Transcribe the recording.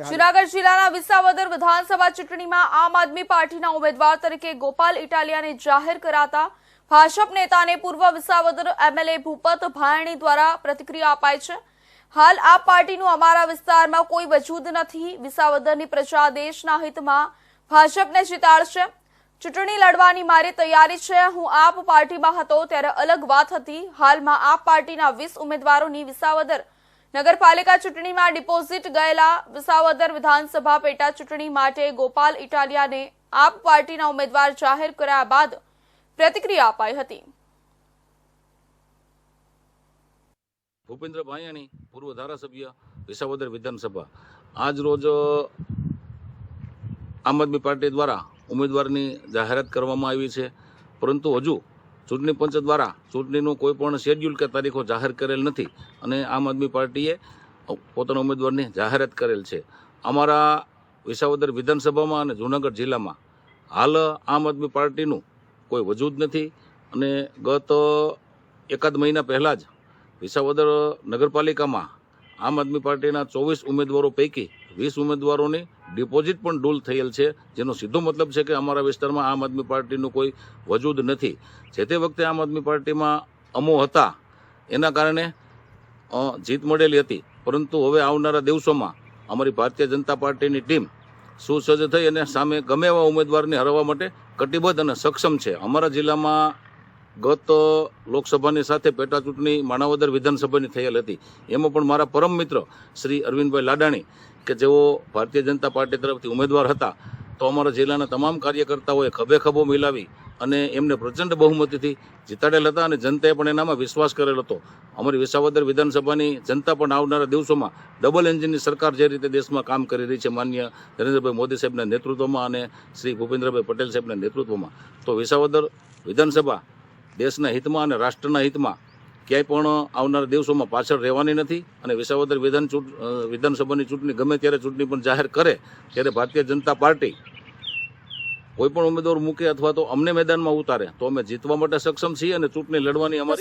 જુનાગઢ જિલ્લાના વિસાવદર વિધાનસભા ચૂંટણીમાં આમ આદમી પાર્ટીના ઉમેદવાર તરીકે ગોપાલ ઇટાલિયાને જાહેર કરાતા ભાજપ નેતાને પૂર્વ વિસાવદર એમએલએ ભૂપત ભાયણી દ્વારા પ્રતિક્રિયા અપાઈ છે. હાલ આ પાર્ટીનું અમારા વિસ્તારમાં કોઈ વજૂદ નથી. વિસાવદરની પ્રજા દેશના હિતમાં ભાજપને જીતાડશે. ચૂંટણી લડવાની મારી તૈયારી છે. હું આપ પાર્ટીમાં હતો ત્યારે અલગ વાત હતી. હાલમાં આપ પાર્ટીના વીસ ઉમેદવારોની વિસાવદર નગરપાલિકા ચૂંટણીમાં ડિપોઝિટ ગયેલા વિસાવદર વિધાનસભા પેટા ચૂંટણી માટે ગોપાલ ઇટાલિયાને આપ પાર્ટીના ઉમેદવાર જાહેર કર્યા બાદ પ્રતિક્રિયા અપાઈ હતી. ભૂપેન્દ્ર ભાયાણી પૂર્વ ધારાસભ્ય, વિસાવદર વિધાનસભા. આજ રોજ આમ આદમી પાર્ટી દ્વારા ઉમેદવારની જાહેરાત કરવામાં આવી છે. પરંતુ હજુ ચૂંટણી પંચ દ્વારા ચૂંટણીનું કોઈ પણ શેડ્યુલ કે તારીખો જાહેર કરેલ નથી અને આમ આદમી પાર્ટીએ પોતાના ઉમેદવારની જાહેરાત કરેલ છે. અમારા વિસાવદર વિધાનસભામાં અને જૂનાગઢ જિલ્લામાં હાલ આમ આદમી પાર્ટીનું કોઈ વજૂદ નથી અને ગત એકાદ મહિના પહેલાં જ વિસાવદર નગરપાલિકામાં આમ આદમી પાર્ટીના ચોવીસ ઉમેદવારો પૈકી વીસ ઉમેદવારોની ડિપોઝિટ પણ ડૂલ થયેલ છે, જેનો સીધો મતલબ છે કે અમારા વિસ્તારમાં આમ આદમી પાર્ટીનું કોઈ વજૂદ નથી. જે તે વખતે આમ આદમી પાર્ટીમાં અમો હતા, એના કારણે જીત મળેલી હતી. પરંતુ હવે આવનારા દિવસોમાં અમારી ભારતીય જનતા પાર્ટીની ટીમ સુસજ્જ થઈ અને સામે ગમે એવા ઉમેદવારને હરાવવા માટે કટિબદ્ધ અને સક્ષમ છે. અમારા જિલ્લામાં ગત લોકસભાની સાથે પેટા ચૂંટણી માણાવદર વિધાનસભાની થયેલ હતી. એમાં પણ મારા પરમ મિત્ર શ્રી અરવિંદભાઈ લાડાણી કે જેઓ ભારતીય જનતા પાર્ટી તરફથી ઉમેદવાર હતા, તો અમારા જિલ્લાના તમામ કાર્યકર્તાઓએ ખભે ખભો મિલાવી અને એમને પ્રચંડ બહુમતીથી જીતાડેલ હતા અને જનતાએ પણ એનામાં વિશ્વાસ કરેલ હતો. અમારી વિસાવદર વિધાનસભાની જનતા પણ આવનારા દિવસોમાં ડબલ એન્જિનની સરકાર જે રીતે દેશમાં કામ કરી રહી છે માન્ય નરેન્દ્રભાઈ મોદી સાહેબના નેતૃત્વમાં અને શ્રી ભૂપેન્દ્રભાઈ પટેલ સાહેબના નેતૃત્વમાં, તો વિસાવદર વિધાનસભા દેશના હિતમાં અને રાષ્ટ્રના હિતમાં ક્યાંય પણ આવનારા દિવસોમાં પાછળ રહેવાની નથી અને વિસાવદર વિધાન ચૂંટ વિધાનસભાની ચૂંટણી ગમે ત્યારે ચૂંટણી પણ જાહેર કરે, ત્યારે ભારતીય જનતા પાર્ટી કોઈ પણ ઉમેદવાર મૂકે અથવા તો અમને મેદાનમાં ઉતારે, તો અમે જીતવા માટે સક્ષમ છીએ અને ચૂંટણી લડવાની અમારી